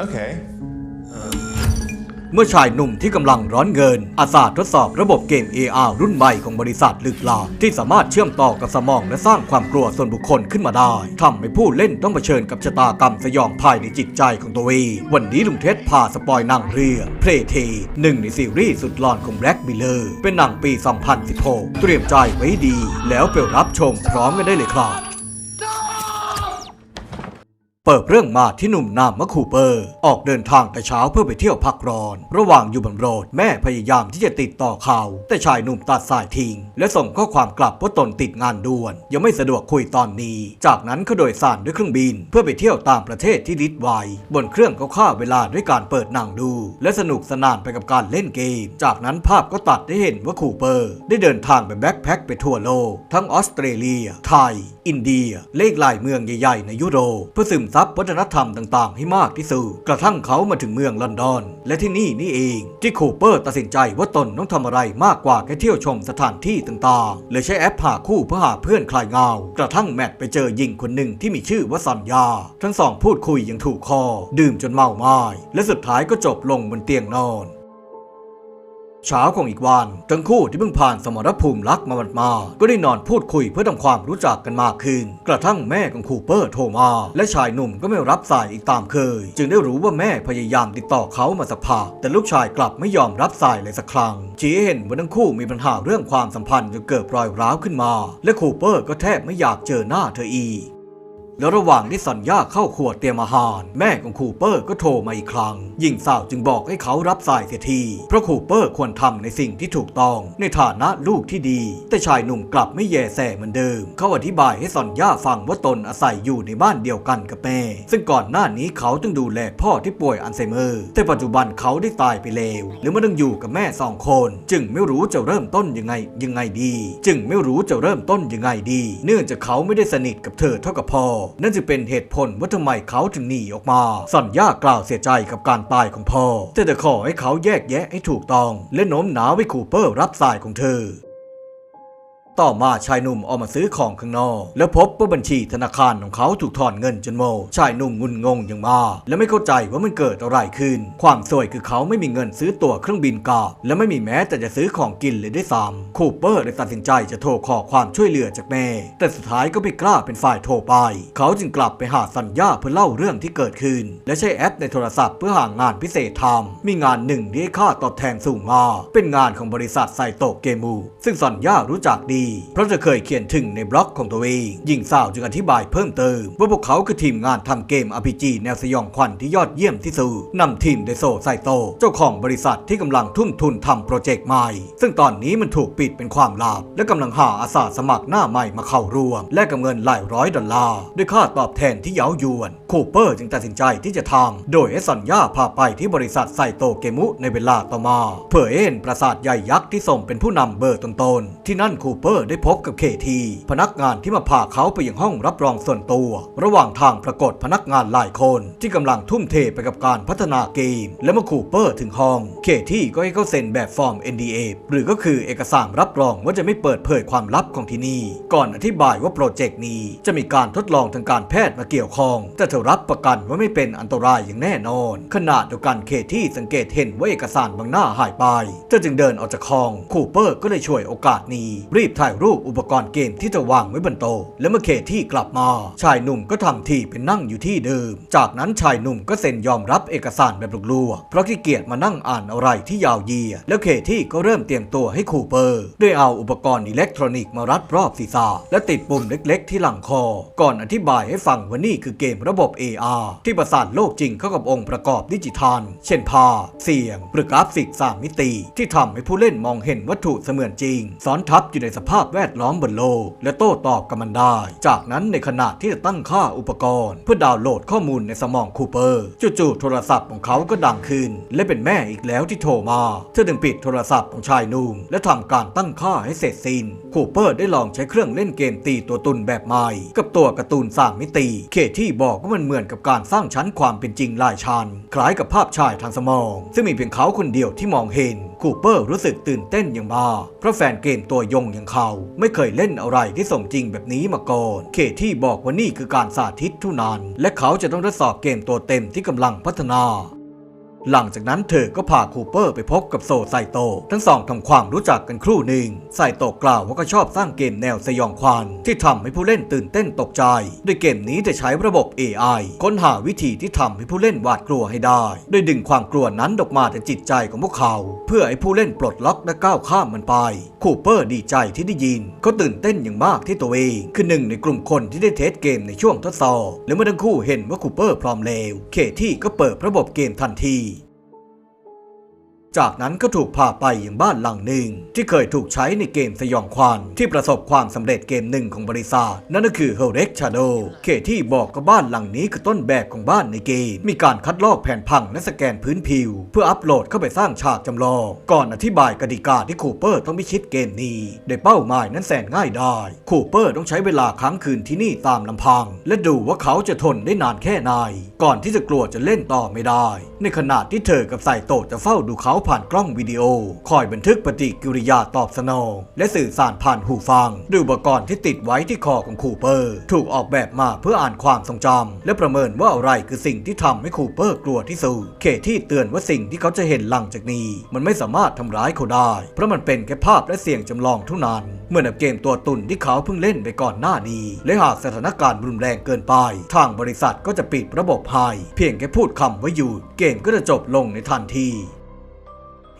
Okay. เมื่อชายหนุ่มที่กำลังร้อนเงิน อาสาทดสอบระบบเกม AR รุ่นใหม่ของบริษัทลึกลับที่สามารถเชื่อมต่อกับสมองและสร้างความกลัวส่วนบุคคลขึ้นมาได้ทำให้ผู้เล่นต้องเผชิญกับชะตากรรมสยองภายในจิตใจของตัวเองวันนี้ลุงเทสพาสปอยหนังเรื่องเพลเทหนึ่งในซีรีส์สุดหลอนของแบล็กบิลเลอร์เป็นหนังปี 2016 เตรียมใจไว้ดี แล้วไปรับชมพร้อมกันได้เลยครับ เปิดเรื่องมาที่หนุ่มนามมะคูเปอร์ ออกเดินทางแต่เช้าเพื่อไปเที่ยวพักร้อน ระหว่างอยู่บนรถแม่พยายามที่จะติดต่อเขา แต่ชายหนุ่มตัดสายทิ้ง และส่งข้อความกลับว่าตนติดงานด่วน ยังไม่สะดวกคุยตอนนี้ จากนั้นเขาโดยสารด้วยเครื่องบิน เพื่อไปเที่ยวตางประเทศที่ลิดไวบนเครื่องก็ฆ่าเวลาด้วยการเปิดหนังดู และสนุกสนานไปกับการเล่นเกม จากนั้นภาพก็ตัดได้เห็นว่าคูเปอร์ ได้เดินทางไปแบ็คแพ็คไปทั่วโลกทั้งออสเตรเลีย ไทย อินเดีย เลขหลายเมืองใหญ่ๆในยุโรปเพื่อซึมซับวัฒนธรรมต่างๆ ให้มากที่สุดกระทั่งเขามาถึงเมืองลอนดอน และที่นี่นี่เองที่คูเปอร์ตัดสินใจว่าตนต้องทำอะไรมากกว่าแค่เที่ยวชมสถานที่ต่างๆเลยใช้แอปหาคู่เพื่อหาเพื่อนคลายเงา กระทั่งแมทไปเจอหญิงคนหนึ่งที่มีชื่อว่าซันยา ทั้งสองพูดคุยอย่างถูกคอ ดื่มจนเมาไม้และสุดท้ายก็จบลงบนเตียงนอน เช้าของอีกวันทั้งคู่ที่เพิ่งผ่านสมรภูมิรักมาบัดมา ก็ได้นอนพูดคุยเพื่อทำความรู้จักกันมากขึ้น กระทั่งแม่ของคูเปอร์โทรมา และชายหนุ่มก็ไม่รับสายอีกตามเคย จึงได้รู้ว่าแม่พยายามติดต่อเขามาสักพักแต่ลูกชายกลับไม่ยอมรับสายเลยสักครั้งชี้ให้เห็นว่าทั้งคู่มีปัญหาเรื่องความสัมพันธ์จนเกิดรอยร้าวขึ้นมา และคูเปอร์ก็แทบไม่อยากเจอหน้าเธออีก แล้วระหว่างที่สัญญาเข้าครัวเตรียมอาหาร แม่ของคูเปอร์ก็โทรมาอีกครั้ง หญิงสาวจึงบอกให้เขารับสายเสียที เพราะคูเปอร์ควรทำในสิ่งที่ถูกต้อง ในฐานะลูกที่ดี แต่ชายหนุ่มกลับไม่แยแสเหมือนเดิม เขาอธิบายให้สัญญาฟังว่าตนอาศัยอยู่ในบ้านเดียวกันกับแม่ ซึ่งก่อนหน้านี้เขาต้องดูแลพ่อที่ป่วยอัลไซเมอร์ แต่ปัจจุบันเขาได้ตายไปแล้วหรือมาต้องอยู่กับแม่สองคน จึงไม่รู้จะเริ่มต้นยังไงยังไงดี จึงไม่รู้จะเริ่มต้นยังไงดี เนื่องจากเขาไม่ได้สนิทกับเธอเท่ากับพ่อนั่นจึงเป็นเหตุผลว่าทำไมเขาถึงหนีออกมา สัญญากล่าวเสียใจกับการตายของพ่อ แต่จะขอให้เขาแยกแยะให้ถูกต้อง และโน้มน้าวให้คูเปอร์รับสายของเธอ ต่อมาชายหนุ่มออกมาซื้อของข้างนอก แล้วพบว่าบัญชีธนาคารของเขาถูกถอนเงินจนโม ชายหนุ่มงุนงงอย่างมากและไม่เข้าใจว่ามันเกิดอะไรขึ้น ความสวยคือเขาไม่มีเงินซื้อตั๋วเครื่องบินกลับและไม่มีแม้แต่จะซื้อของกินเลยด้วยซ้ำคูเปอร์เลยตัดสินใจจะโทรขอความช่วยเหลือจากแม่ แต่สุดท้ายก็ไม่กล้าเป็นฝ่ายโทรไป เขาจึงกลับไปหาสัญญาเพื่อเล่าเรื่องที่เกิดขึ้น และใช้แอปในโทรศัพท์เพื่อหางานพิเศษทำมีงานหนึ่งที่ให้ค่าตอบแทนสูงมากเป็นงานของบริษัทไซโตเกมู ซึ่งสัญญารู้จักดีเพราะจะเคยเขียนถึงในบล็อกของตัวเองหญิงสาวจึงอธิบายเพิ่มเติม ว่าพวกเขาคือทีมงานทำเกม RPG แนวสยองขวัญที่ยอดเยี่ยมที่สุดนำทีมโดยโซไซโตะเจ้าของบริษัทที่กำลังทุ่มทุนทำโปรเจกต์ใหม่ ซึ่งตอนนี้มันถูกปิดเป็นความลับ และกำลังหาอาสาสมัครหน้าใหม่มาเข้าร่วม และกับเงินหลายร้อยดอลลาร์ด้วยค่าตอบแทนที่เย้ายวน คูเปอร์จึงตัดสินใจที่จะทำโดยให้สัญญาพาไปที่บริษัทไซโตเกมุในเวลาต่อมาเพื่อให้เห็นปราสาทใหญ่ยักษ์ที่ส่งเป็นผู้นำเบอร์ต้นๆที่นั่นคูเปอร์ได้พบกับเคทีพนักงานที่มาพาเขาไปยังห้องรับรองส่วนตัว ระหว่างทางปรากฏพนักงานหลายคน ที่กำลังทุ่มเทไปกับการพัฒนาเกม และเมื่อคูเปอร์ถึงห้องเคที่ก็ให้เขาเซ็นแบบฟอร์ม NDA หรือก็คือเอกสารรับรองว่าจะไม่เปิดเผยความลับของที่นี่ ก่อนอธิบายว่าโปรเจกต์นี้จะมีการทดลองทางการแพทย์มาเกี่ยวข้องแต่เธอรับประกันว่าไม่เป็นอันตรายอย่างแน่นอน ขณะเดียวกันเคที่สังเกตเห็นว่าเอกสารบางหน้าหายไปเธอจึงเดินออกจากห้อง คูเปอร์ก็เลยช่วยโอกาสนี้ รีบถ่ายรูปอุปกรณ์เกมที่เธอวางไว้บนโต๊ะและเมื่อเคที่กลับมา ชายหนุ่มก็ทำทีเป็นนั่งอยู่ที่เดิม จากนั้นชายหนุ่มก็เซ็นยอมรับเอกสารแบบลัวๆเพราะขี้เกียจมานั่งอ่านอะไรที่ยาวเยียดแล้วเคที่ก็เริ่มเตรียมตัวให้คูเปอร์ด้วยเอาอุปกรณ์อิเล็กทรอนิกส์มารัดรอบศีรษะและติดปุ่มเล็ก ๆ ที่หลังคอ ก่อนอธิบายให้ฟังว่านี่คือเกมระบบ AR ที่ประสานโลกจริงเข้ากับองค์ประกอบดิจิทัล เช่นภาพเสียง หรือกราฟิกสามมิติ ที่ทำให้ผู้เล่นมองเห็นวัตถุเสมือนจริงซ้อนทับอยู่ในสภาพแวดล้อมบนโลก และโต้ตอบกับมันได้ จากนั้นในขณะที่จะตั้งค่าอุปกรณ์ เพื่อดาวน์โหลดข้อมูลในสมองคูเปอร์จู่ๆโทรศัพท์ของเขาก็ดังขึ้น และเป็นแม่อีกแล้วที่โทรมาเธอจึงปิดโทรศัพท์ของชายหนุ่มและทำการตั้งค่าให้เสร็จสิ้นคูเปอร์ได้ลองใช้เครื่องเล่นเกมตีตัวตุนแบบใหม่ กับตัวการ์ตูนสามมิติ เคที่บอกว่ามันเหมือนกับการสร้างชั้นความเป็นจริงหลายชั้นคล้ายกับภาพชายทางสมอง ซึ่งมีเพียงเขาคนเดียวที่มองเห็นคูเปอร์รู้สึกตื่นเต้นอย่างมากเพราะแฟนเกมตัวยงอย่างเขา ไม่เคยเล่นอะไรที่สมจริงแบบนี้มาก่อน เคที่บอกว่านี่คือการสาธิตเท่านั้น และเขาจะต้องทดสอบเกมตัวเต็มที่กำลังพัฒนา หลังจากนั้นเธอก็พาคูเปอร์ไปพบกับโซไซโต ทั้งสองทำความรู้จักกันครู่หนึ่งไซโตกล่าวว่าก็ชอบสร้างเกมแนวสยองขวัญที่ทำให้ผู้เล่นตื่นเต้นตกใจโดยเกมนี้จะใช้ระบบ AI ค้นหาวิธีที่ทำให้ผู้เล่นหวาดกลัวให้ได้โดยดึงความกลัวนั้นออกมาจากจิตใจของพวกเขา เพื่อให้ผู้เล่นปลดล็อกและก้าวข้ามมันไป คูเปอร์ดีใจที่ได้ยินเขาตื่นเต้นอย่างมากที่ตัวเองคือหนึ่งในกลุ่มคนที่ได้เทสเกมในช่วงทดสอบและเมื่อทั้งคู่เห็นว่าคูเปอร์พร้อมแล้วเคที่ก็เปิดระบบเกมทันที จากนั้นก็ถูกพาไปยังบ้านหลังหนึ่ง ที่เคยถูกใช้ในเกมสยองขวัญที่ประสบความสำเร็จเกมหนึ่งของบริษัท นั่นก็คือ h o r e x Shadow เคที่บอกกับบ้านหลังนี้คือต้นแบบของบ้านในเกม มีการคัดลอกแผ่นพังและสแกนพื้นผิว เพื่ออัปโหลดเข้าไปสร้างฉากจำลอง ก่อนอธิบายกติกาที่คูเปอร์ต้องพิชิตเกมนี้โดยเป้าหมายนั้นแสนง่ายได้คูเปอร์ต้องใช้เวลาค้างคืนที่นี่ตามลำพัง และดูว่าเขาจะทนได้นานแค่ไหนก่อนที่จะกลัวจะเล่นต่อไม่ได้ ในขณะที่เธอกับไซโตะจะเฝ้าดูเขาผ่านกล้องวิดีโอ คอยบันทึกปฏิกิริยาตอบสนอง และสื่อสารผ่านหูฟังด้วยอุปกรณ์ที่ติดไว้ที่คอของคูเปอร์ ถูกออกแบบมาเพื่ออ่านความทรงจำและประเมินว่าอะไรคือสิ่งที่ทำให้คูเปอร์กลัวที่สุดเคที่เตือนว่าสิ่งที่เขาจะเห็นหลังจากนี้ มันไม่สามารถทำร้ายเขาได้ เพราะมันเป็นแค่ภาพและเสียงจำลองเท่านั้นเหมือนกับเกมตัวตุนที่เขาเพิ่งเล่นไปก่อนหน้านี้ และหากสถานการณ์รุนแรงเกินไป ทางบริษัทก็จะปิดระบบให้เพียงแค่พูดคำว่าหยุดเกมก็จะจบลงในทันที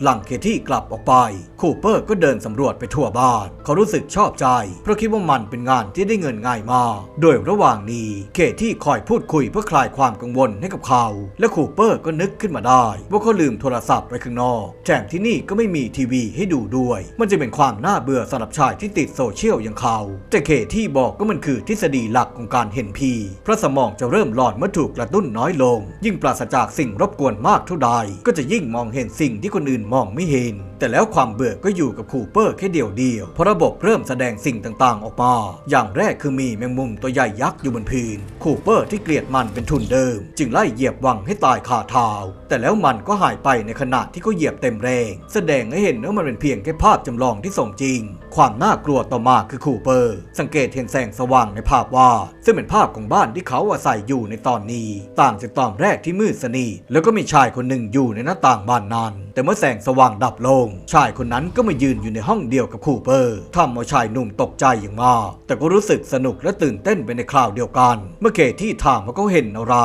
หลังเคที่กลับออกไป คูเปอร์ก็เดินสำรวจไปทั่วบ้าน เขารู้สึกชอบใจ เพราะคิดว่ามันเป็นงานที่ได้เงินง่ายมาก โดยระหว่างนี้เคที่คอยพูดคุยเพื่อคลายความกังวลให้กับเขา และคูเปอร์ก็นึกขึ้นมาได้ ว่าเขาลืมโทรศัพท์ไว้ข้างนอกแถมที่นี่ก็ไม่มีทีวีให้ดูด้วย มันจะเป็นความน่าเบื่อสำหรับชายที่ติดโซเชียลอย่างเขา แต่เคที่บอกก็มันคือทฤษฎีหลักของการเห็นผีเพราะสมองจะเริ่มหลอนเมื่อถูกกระตุ้นน้อยลง ยิ่งปราศจากสิ่งรบกวนมากเท่าใด ก็จะยิ่งมองเห็นสิ่งที่คนอื่นมองไม่เห็น แต่แล้วความเบื่อก็อยู่กับคูเปอร์แค่เดียวเดียวเพราะระบบเริ่มแสดงสิ่งต่างๆ ออกมา อย่างแรกคือมีแมงมุมตัวใหญ่ยักษ์อยู่บนพื้น คูเปอร์ที่เกลียดมันเป็นทุนเดิม จึงไล่เหยียบวังให้ตายคาเท้า แต่แล้วมันก็หายไปในขณะที่เขาเหยียบเต็มแรง แสดงให้เห็นว่ามันเป็นเพียงแค่ภาพจำลองที่สมจริง ความน่ากลัวต่อมาคือคูเปอร์ สังเกตเห็นแสงสว่างในภาพวาดซึ่งเป็นภาพของบ้านที่เขาอาศัยอยู่ในตอนนี้ ต่างจากตอนแรกที่มืดสนิทแล้วก็มีชายคนหนึ่งอยู่ในหน้าต่างบ้านนั้นแต่เมื่อแสงสว่างดับลง ชายคนนั้นก็มายืนอยู่ในห้องเดียวกับคูเปอร์ทำเอาชายหนุ่มตกใจอย่างมาก แต่ก็รู้สึกสนุกและตื่นเต้นไปในคราวเดียวกัน เมื่อเคที่ถามว่าเขาเห็นอะไร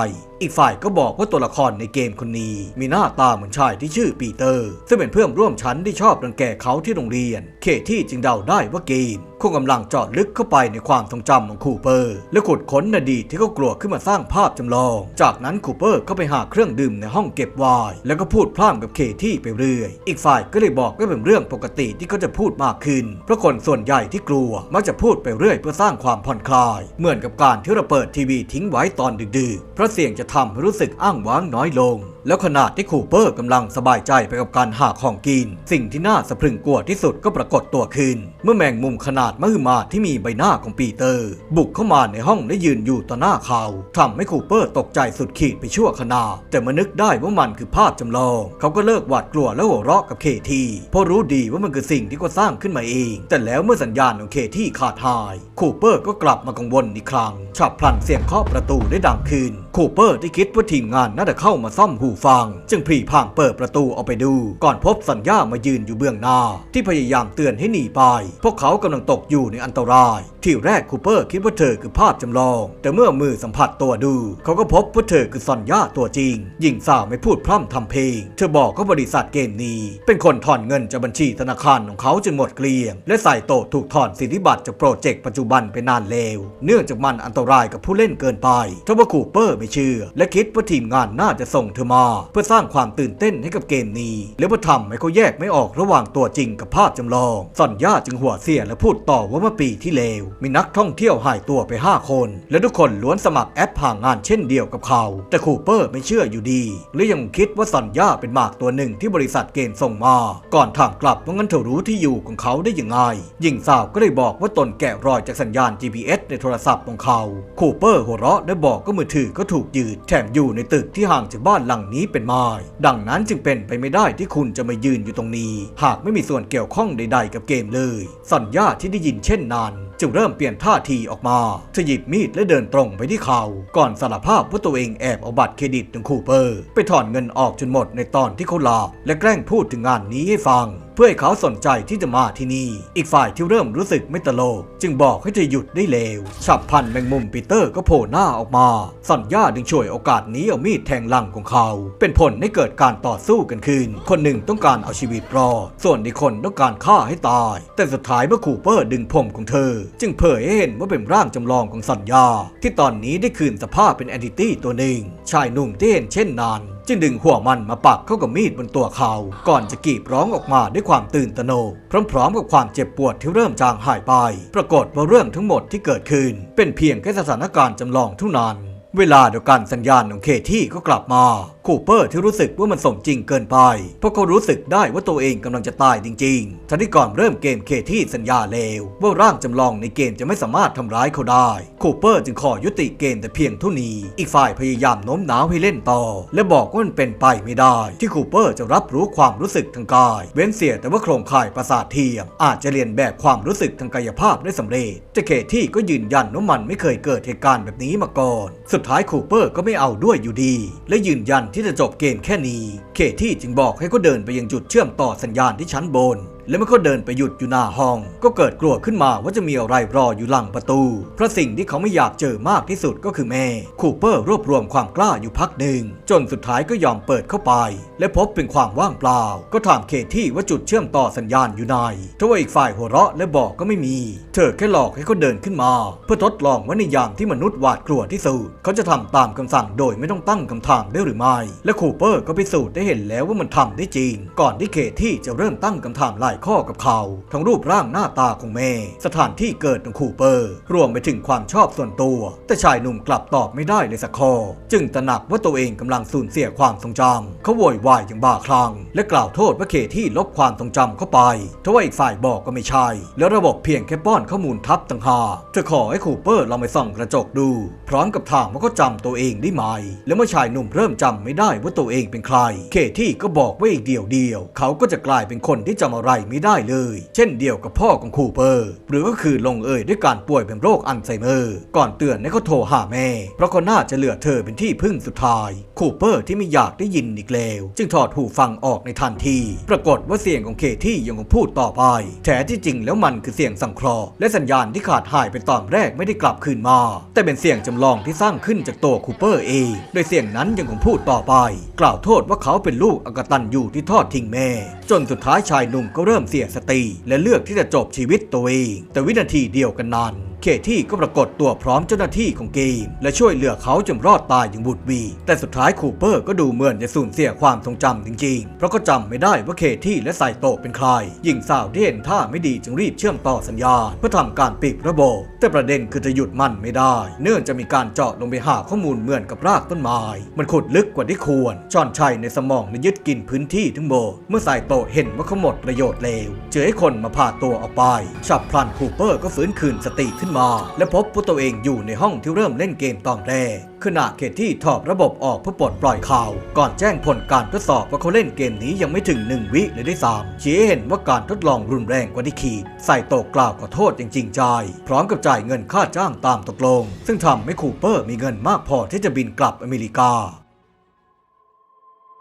อีกฝ่ายก็บอกว่าตัวละครในเกมคนนี้ มีหน้าตาเหมือนชายที่ชื่อปีเตอร์ ซึ่งเป็นเพื่อนร่วมชั้นที่ชอบรังแกเขาที่โรงเรียน เคที่จึงเดาได้ว่าเกมคงกำลังเจาะลึกเข้าไปในความทรงจำของคูเปอร์ และขุดค้นอดีตที่เขากลัวขึ้นมาสร้างภาพจำลอง จากนั้นคูเปอร์ก็ไปหาเครื่องดื่มในห้องเก็บไวน์แล้วก็พูดพร่ำกับเคที่ไปเรื่อย อีกฝ่ายก็เลยบอกว่าเป็นเรื่องปกติที่เขาจะพูดมากขึ้น เพราะคนส่วนใหญ่ที่กลัวมักจะพูดไปเรื่อยเพื่อสร้างความผ่อนคลาย เหมือนกับการที่เราเปิดทีวีทิ้งไว้ตอนดึกๆเพราะเสียงจะทำให้รู้สึกอ้างว้างน้อยลง แล้วขณะที่คูเปอร์กำลังสบายใจไปกับการหาของกิน สิ่งที่น่าสะพรึงกลัวที่สุดก็ปรากฏตัวขึ้น เมื่อแมงมุมขนาดมหึมาที่มีใบหน้าของปีเตอร์ บุกเข้ามาในห้องและยืนอยู่ต่อหน้าเขาทำให้คูเปอร์ตกใจสุดขีดไปชั่วขณะแต่เมื่อนึกได้ว่ามันคือภาพจำลอง เขาก็เลิกหวาดกลัวและหัวเราะกับเคทีเพราะรู้ดีว่ามันคือสิ่งที่เขาสร้างขึ้นมาเอง แต่แล้วเมื่อสัญญาณของเคที่ขาดหาย คูเปอร์ก็กลับมากังวลอีกครั้งฉับพลันเสียงเคาะประตูได้ดังขึ้น คูเปอร์ที่คิดว่าทีมงานน่าจะเข้ามาซ่อมหูฟัง จึงพรีพรางเปิดประตูออกไปดู ก่อนพบสัญญามายืนอยู่เบื้องหน้า ที่พยายามเตือนให้หนีไป พวกเขากำลังตกอยู่ในอันตราย ที่แรกคูเปอร์คิดว่าเธอคือภาพจำลอง แต่เมื่อมือสัมผัสตัวดู เขาก็พบว่าเธอคือซอนย่าตัวจริงหญิงสาวไม่พูดพร่ำทำเพลง เธอบอกว่าบริษัทเกมนี้ เป็นคนถอนเงินจากบัญชีธนาคารของเขาจนหมดเกลี้ยง และใส่โตะถูกถอนสิทธิบัตรจากโปรเจกต์ปัจจุบันไปนานแล้ว เนื่องจากมันอันตรายกับผู้เล่นเกินไปทว่าคูเปอร์ไม่เชื่อ และคิดว่าทีมงานน่าจะส่งเธอมา เพื่อสร้างความตื่นเต้นให้กับเกมนี้ และเพื่อทำให้เขาแยกไม่ออกระหว่างตัวจริงกับภาพจำลองซอนย่าจึงหัวเสียและพูดต่อว่าเมื่อปีที่แล้วมีนักท่องเที่ยวหายตัวไป 5 คน และทุกคนล้วนสมัครแอปห่างงานเช่นเดียวกับเขา แต่คูเปอร์ไม่เชื่ออยู่ดี และยังคิดว่าซอนย่าเป็นหมากตัวหนึ่งที่บริษัทเกมส่งมา ก่อนถามกลับว่างั้นเธอรู้ที่อยู่ของเขาได้ยังไงหญิงสาวก็ได้บอกว่าตนแกะรอยจากสัญญาณ GPS ในโทรศัพท์ของเขา คูเปอร์หัวเราะและบอกก็มือถือก็ถูกยืดแถมอยู่ในตึกที่ห่างจากบ้านหลังนี้เป็นไม้ดังนั้นจึงเป็นไปไม่ได้ที่คุณจะมายืนอยู่ตรงนี้ หากไม่มีส่วนเกี่ยวข้องใด ๆ กับเกมเลย สัญญาที่ได้ยินเช่นนั้นจึงเริ่มเปลี่ยนท่าทีออกมาเธอหยิบมีดและเดินตรงไปที่เขา ก่อนสารภาพว่าตัวเองแอบเอาบัตรเครดิตของคูเปอร์ ไปถอนเงินออกจนหมดในตอนที่เขาลาและแกล้งพูดถึงงานนี้ให้ฟัง พื่อให้เขาสนใจที่จะมาที่นี่ อีกฝ่ายที่เริ่มรู้สึกไม่ตลก จึงบอกให้เธอหยุดได้เลวฉับพลันแมงมุมปีเตอร์ก็โผล่หน้าออกมา สัญญาดึงช่วยโอกาสนี้เอามีดแทงหลังของเขา เป็นผลให้เกิดการต่อสู้กันขึ้น คนหนึ่งต้องการเอาชีวิตรอด ส่วนอีกคนต้องการฆ่าให้ตาย แต่สุดท้ายเมื่อคูเปอร์ดึงผมของเธอ จึงเผยให้เห็นว่าเป็นร่างจำลองของสัญญา ที่ตอนนี้ได้คืนสภาพเป็นแอนติตี้ตัวหนึ่ง ชายหนุ่มที่เห็นเช่นนั้น จึงดึงหัวมันมาปักเข้ากับมีดบนตัวเขา ก่อนจะกรีบร้องออกมาด้วยความตื่นตระหนกพร้อมๆกับความเจ็บปวดที่เริ่มจางหายไป ปรากฏว่าเรื่องทั้งหมดที่เกิดขึ้น เป็นเพียงแค่สถานการณ์จำลองเท่านั้น เวลาเดียวกันสัญญาณของเคที่ก็กลับมา คูเปอร์ที่รู้สึกว่ามันสมจริงเกินไป เพราะเขารู้สึกได้ว่าตัวเองกำลังจะตายจริงๆทันที่ก่อนเริ่มเกมเคที่สัญญาเลวว่าร่างจำลองในเกมจะไม่สามารถทำร้ายเขาได้ คูเปอร์จึงขอยุติเกมแต่เพียงเท่านี้ อีกฝ่ายพยายามโน้มน้าวให้เล่นต่อ และบอกว่ามันเป็นไปไม่ได้ ที่คูเปอร์จะรับรู้ความรู้สึกทางกาย เว้นเสียแต่ว่าโครงข่ายประสาทเทียม อาจจะเรียนแบบความรู้สึกทางกายภาพได้สำเร็จแต่เคที่ก็ยืนยันว่ามันไม่เคยเกิดเหตุการณ์แบบนี้มาก่อน สุดท้ายคูเปอร์ก็ไม่เอาด้วยอยู่ดี และยืนยันทที่จะจบเกมแค่นี้ เคที่จึงบอกให้เขาเดินไปยังจุดเชื่อมต่อสัญญาณที่ชั้นบน และเมื่อเขาเดินไปหยุดอยู่หน้าห้อง ก็เกิดกลัวขึ้นมาว่าจะมีอะไรรออยู่หลังประตู เพราะสิ่งที่เขาไม่อยากเจอมากที่สุดก็คือแม่ คูเปอร์รวบรวมความกล้าอยู่พักหนึ่ง จนสุดท้ายก็ยอมเปิดเข้าไป และพบเป็นความว่างเปล่า ก็ถามเคที่ว่าจุดเชื่อมต่อสัญญาณอยู่ไหนทว่าอีกฝ่ายหัวเราะและบอกก็ไม่มี เธอแค่หลอกให้เขาเดินขึ้นมา เพื่อทดลองว่าในยามที่มนุษย์หวาดกลัวที่สุดเขาจะทำตามคำสั่งโดยไม่ต้องตั้งคำถามได้หรือไม่ และคูเปอร์ก็พิสูจน์ได้เห็นแล้วว่ามันทำได้จริง ก่อนที่เคที่จะเริ่มตั้งคำถามหลายข้อกับเขา ทั้งรูปร่างหน้าตาของแม่สถานที่เกิดของคูเปอร์ รวมไปถึงความชอบส่วนตัว แต่ชายหนุ่มกลับตอบไม่ได้เลยสักข้อจึงตระหนักว่าตัวเองกำลังสูญเสียความทรงจำเขาโวยวายอย่างบ้าคลั่งและกล่าวโทษว่าเคที่ลบความทรงจำเข้าไปทว่าอีกฝ่ายบอกก็ไม่ใช่ แล้วระบบเพียงแค่ป้อนข้อมูลทับต่างหากเธอขอให้คูเปอร์ลองไปส่องกระจกดู พร้อมกับถามว่าเขาจำตัวเองได้ไหม และเมื่อชายหนุ่มเริ่มจำไม่ได้ว่าตัวเองเป็นใคร เคที่ก็บอกว่าอีกเดียวเดียว เขาก็จะกลายเป็นคนที่จำอะไรไม่ได้เลย เช่นเดียวกับพ่อของคูเปอร์ หรือก็คือลงเอยด้วยการป่วยเป็นโรคอัลไซเมอร์ ก่อนเตือนให้เขาโทรหาแม่ เพราะเขาน่าจะเหลือเธอเป็นที่พึ่งสุดท้าย คูเปอร์ที่ไม่อยากได้ยินอีกแล้วจึงถอดหูฟังออกในทันที ปรากฏว่าเสียงของเคที่ยังคงพูดต่อไป แท้ที่จริงแล้วมันคือเสียงสังเคราะห์และสัญญาณที่ขาดหายไปตอนแรกไม่ได้กลับคืนมา แต่เป็นเสียงจำลองที่สร้างขึ้นจากตัวคูเปอร์เอง โดยเสียงนั้นยังคงพูดต่อไป กล่าวโทษว่าเขาเป็นลูกอกตันอยู่ที่ทอดทิ้งแม่ จนสุดท้ายชายหนุ่มก็เริ่มเสียสติ และเลือกที่จะจบชีวิตตัวเอง แต่วินาทีเดียวกันนั้น เคที่ก็ปรากฏตัวพร้อมเจ้าหน้าที่ของเกม และช่วยเหลือเขาจนรอดตายอย่างบุดวีแต่สุดท้ายคูเปอร์ก็ดูเหมือนจะสูญเสียความทรงจำจริงๆ เพราะก็จำไม่ได้ว่าเคที่และไซโตเป็นใครหญิงสาวที่เห็นท่าไม่ดีจึงรีบเชื่อมต่อสัญญา เพื่อทำการปิดระบบ แต่ประเด็นคือจะหยุดมันไม่ได้ เนื่องจะมีการเจาะลงไปหาข้อมูลเหมือนกับรากต้นไม้มันขุดลึกกว่าที่ควรช่อนชัยในสมองและยึดกินพื้นที่ทั้งหมดเมื่อไซโตเห็นว่าเขาหมดประโยชน์แล้วเจอให้คนมาพาตัวออกไปฉับพลันคูเปอร์ก็ฟื้นคืนสติขึ้นมา และพบว่าตัวเองอยู่ในห้องที่เริ่มเล่นเกมตอนแรกขณะเคที่ถอดระบบออกเพื่อปลดปล่อยข่าว ก่อนแจ้งผลการทดสอบว่าเขาเล่นเกมนี้ยังไม่ถึง 1 วิเลยได้วยซ้ำชี้ให้เห็นว่าการทดลองรุนแรงกว่าที่คิดใส่โตะกล่าวขอโทษอย่างจริงใจ พร้อมกับจ่ายเงินค่าจ้างตามตกลง ซึ่งทำให้คูเปอร์มีเงินมากพอที่จะบินกลับอเมริกา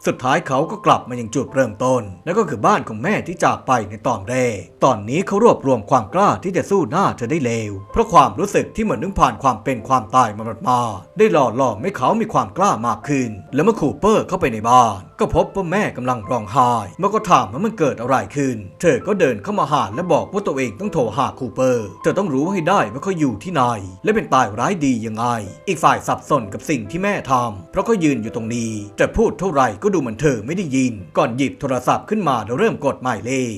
สุดท้ายเขาก็กลับมายังจุดเริ่มต้นนั่นก็คือบ้านของแม่ที่จากไปในตอนแรก ตอนนี้เขารวบรวมความกล้าที่จะสู้หน้าเธอได้เลว เพราะความรู้สึกที่เหมือนนึกผ่านความเป็นความตายมามา ได้หล่อหลอมให้เขามีความกล้ามากขึ้น และเมื่อคูเปอร์เข้าไปในบ้าน ก็พบว่าแม่กำลังร้องไห้เมื่อก็ถามว่ามันเกิดอะไรขึ้น เธอก็เดินเข้ามาหาและบอกว่าตัวเองต้องโทรหาคูเปอร์ เธอต้องรู้ให้ได้ว่าเขาอยู่ที่ไหนและเป็นตายร้ายดียังไง อีกฝ่ายสับสนกับสิ่งที่แม่ทำเพราะเขายืนอยู่ตรงนี้ แต่พูดเท่าไหร่ก็ดูเหมือนเธอไม่ได้ยิน ก่อนหยิบโทรศัพท์ขึ้นมาแล้วเริ่มกดหมายเลข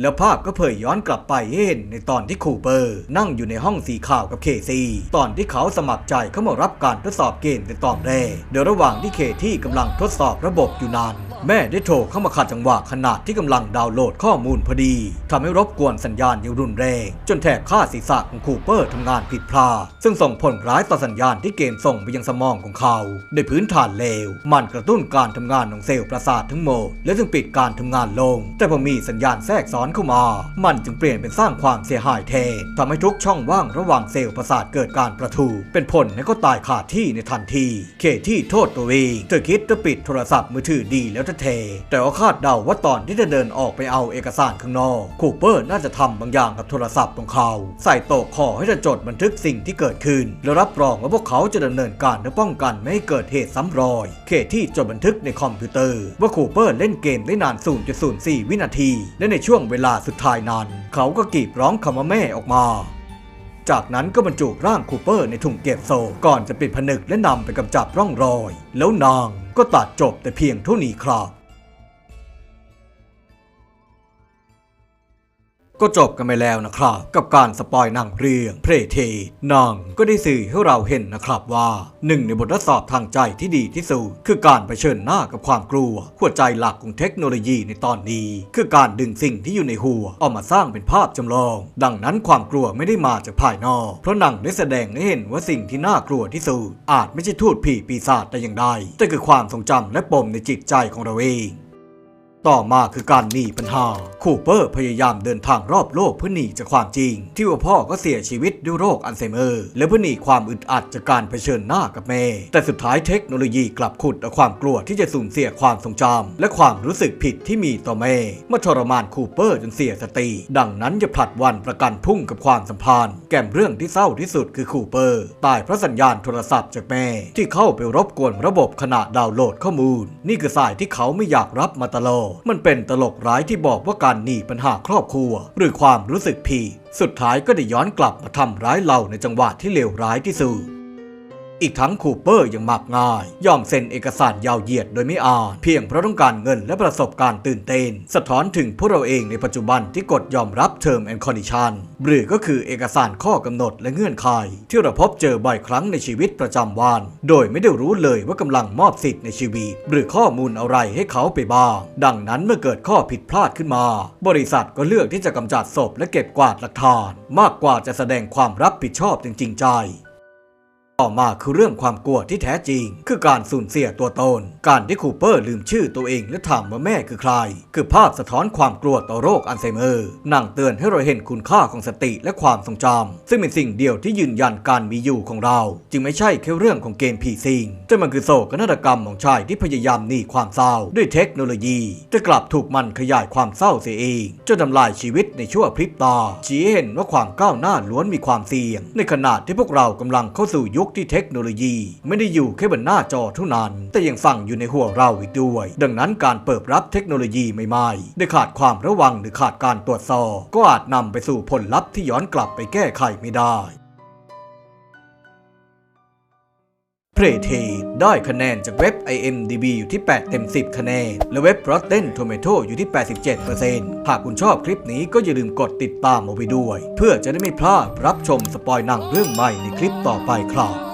แล้วภาพก็เผยย้อนกลับไปเห็นในตอนที่คูเปอร์ นั่งอยู่ในห้องสีขาวกับเคซีตอนที่เขาสมัครใจเข้ามารับการทดสอบเกมในตอนแรกเดี๋ยวระหว่างที่เคที่กำลังทดสอบระบบอยู่นั้น แม่ได้โทรเข้ามาขัดจังหวะขณะที่กำลังดาวน์โหลดข้อมูลพอดีทำให้รบกวนสัญญาณอย่างรุนแรง จนแถบค่าศีรษะของคูเปอร์ทำงานผิดพลาดซึ่งส่งผลร้ายต่อสัญญาณที่เกมส่งไปยังสมองของเขาในพื้นฐานเลว มันกระตุ้นการทำงานของเซลล์ประสาททั้งหมด และจึงปิดการทำงานลง แต่พอมีสัญญาณแทรกซ้อนเข้ามา มันจึงเปลี่ยนเป็นสร้างความเสียหายแทนทำให้ทุกช่องว่างระหว่างเซลล์ประสาทเกิดการประทุเป็นผลให้เขาตายขาดที่ในทันที เคที่โทษตัวเองเธอคิดจะปิดโทรศัพท์มือถือดีแล้วแท้ๆแต่ว่าคาดเดาว่าตอนที่จะเดินออกไปเอาเอกสารข้างนอกคูเปอร์น่าจะทำบางอย่างกับโทรศัพท์ของเขา ใส่โต๊ะคอให้จะจดบันทึกสิ่งที่เกิดขึ้น และรับรองว่าพวกเขาจะดำเนินการเพื่อป้องกันไม่ให้เกิดเหตุซ้ำรอยเคที่จดบันทึกในคอมพิวเตอร์ว่าคูเปอร์เล่นเกมได้นาน 0.04 วินาที และในช่วงเวลาสุดท้ายนั้น เขาก็กรีดร้องคำว่าแม่ออกมา จากนั้นก็บรรจุร่างคูเปอร์ในถุงเก็บโซก่อนจะปิดผนึกและนำไปกำจัดร่องรอย แล้วนางก็ตัดจบแต่เพียงเท่านี้ครับ ก็จบกันไปแล้วนะครับ กับการสปอยหนังเรื่องเพรเทนังก็ได้สื่อให้เราเห็นนะครับว่าหนึ่งในบททดสอบทางใจที่ดีที่สุดคือการเผชิญหน้ากับความกลัว หัวใจหลักของเทคโนโลยีในตอนนี้ คือการดึงสิ่งที่อยู่ในหัวออกมาสร้างเป็นภาพจำลอง ดังนั้นความกลัวไม่ได้มาจากภายนอก เพราะหนังได้แสดงให้เห็นว่าสิ่งที่น่ากลัวที่สุดอาจไม่ใช่ทูตผีปีศาจแต่อย่างใดแต่คือความทรงจำและปมในจิตใจของเราเอง ต่อมาคือการหนีปัญหา คูเปอร์พยายามเดินทางรอบโลกเพื่อหนีจากความจริง ที่ว่าพ่อก็เสียชีวิตด้วยโรคอัลไซเมอร์ และเพื่อหนีความอึดอัดจากการเผชิญหน้ากับแม่ แต่สุดท้ายเทคโนโลยีกลับขุดเอาความกลัวที่จะสูญเสียความทรงจำและความรู้สึกผิดที่มีต่อแม่เมื่อทรมานคูเปอร์จนเสียสติ ดังนั้นจะผลัดวันประกันพรุ่งกับความสัมพันธ์ แก่มเรื่องที่เศร้าที่สุดคือคูเปอร์ ตายเพราะสัญญาณโทรศัพท์จากแม่ ที่เข้าไปรบกวนระบบขณะดาวน์โหลดข้อมูล นี่คือสายที่เขาไม่อยากรับมาตลอดมันเป็นตลกร้ายที่บอกว่าการหนีปัญหาครอบครัว หรือความรู้สึกผิดสุดท้ายก็ได้ย้อนกลับมาทำร้ายเราในจังหวะที่เลวร้ายที่สุด อีกทั้งคูเปอร์ยังมักง่าย ยอมเซ็นเอกสารยาวเหยียดโดยไม่อ่าน เพียงเพราะต้องการเงินและประสบการณ์ตื่นเต้น สะท้อนถึงพวกเราเองในปัจจุบันที่กดยอมรับ Term and Condition หรือก็คือเอกสารข้อกำหนดและเงื่อนไข ที่เราพบเจอบ่อยครั้งในชีวิตประจำวัน โดยไม่ได้รู้เลยว่ากำลังมอบสิทธิ์ในชีวิต หรือข้อมูลอะไรให้เขาไปบ้าง ดังนั้นเมื่อเกิดข้อผิดพลาดขึ้นมา บริษัทก็เลือกที่จะกำจัดศพและเก็บกวาดหลักฐาน มากกว่าจะแสดงความรับผิดชอบจริงๆใจ ต่อมาคือเรื่องความกลัวที่แท้จริง คือการสูญเสียตัวตน การที่คูเปอร์ลืมชื่อตัวเองและถามว่าแม่คือใคร คือภาพสะท้อนความกลัวต่อโรคอัลไซเมอร์นั่งเตือนให้เราเห็นคุณค่าของสติและความทรงจำซึ่งเป็นสิ่งเดียวที่ยืนยันการมีอยู่ของเรา จึงไม่ใช่แค่เรื่องของเกมผีสิงแต่มันคือโศกนาฏกรรมของชายที่พยายามหนีความเศร้า ด้วยเทคโนโลยี แต่กลับถูกมันขยายความเศร้าเสียเองจนทำลายชีวิตในชั่วพริบตาชี้เห็นว่าความก้าวหน้าล้วนมีความเสี่ยง ในขณะที่พวกเรากำลังเข้าสู่ยุคที่เทคโนโลยี ไม่ได้อยู่แค่บนหน้าจอเท่านั้น แต่ยังฝังอยู่ในหัวเราอีกด้วย ดังนั้นการเปิดรับเทคโนโลยีใหม่ๆได้ขาดความระวังหรือขาดการตรวจสอบก็อาจนำไปสู่ผลลัพธ์ที่ย้อนกลับไปแก้ไขไม่ได้ เพลเทได้คะแนนจากเว็บ IMDB อยู่ที่ 8 เต็ม 10 คะแนน และเว็บ Rotten Tomato อยู่ที่ 87%หากคุณชอบคลิปนี้ก็อย่าลืมกดติดตามเอาไว้ด้วย เพื่อจะได้ไม่พลาดรับชมสปอยหนังเรื่องใหม่ในคลิปต่อไปครับ